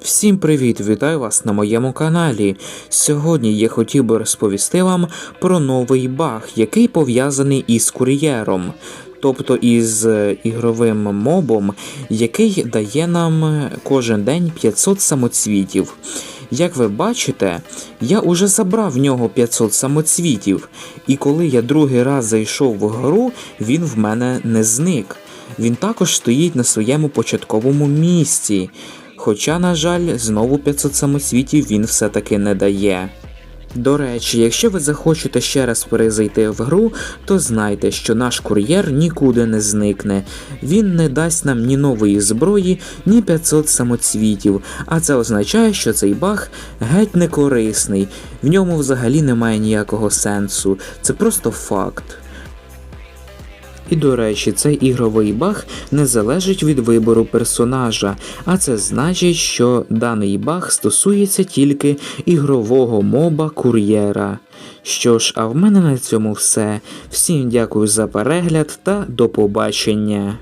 Всім привіт! Вітаю вас на моєму каналі. Сьогодні я хотів би розповісти вам про новий баг, який пов'язаний із кур'єром, тобто із е, ігровим мобом, який дає нам кожен день 500 самоцвітів. Як ви бачите, я уже забрав в нього 500 самоцвітів, і коли я другий раз зайшов в гру, він в мене не зник. Він також стоїть на своєму початковому місці. Хоча, на жаль, знову 500 самоцвітів він все-таки не дає. До речі, якщо ви захочете ще раз перезайти в гру, то знайте, що наш кур'єр нікуди не зникне. Він не дасть нам ні нової зброї, ні 500 самоцвітів, а це означає, що цей баг геть не корисний, в ньому взагалі немає ніякого сенсу, це просто факт. І до речі, цей ігровий баг не залежить від вибору персонажа, а це значить, що даний баг стосується тільки ігрового моба кур'єра. Що ж, а в мене на цьому все. Всім дякую за перегляд та до побачення.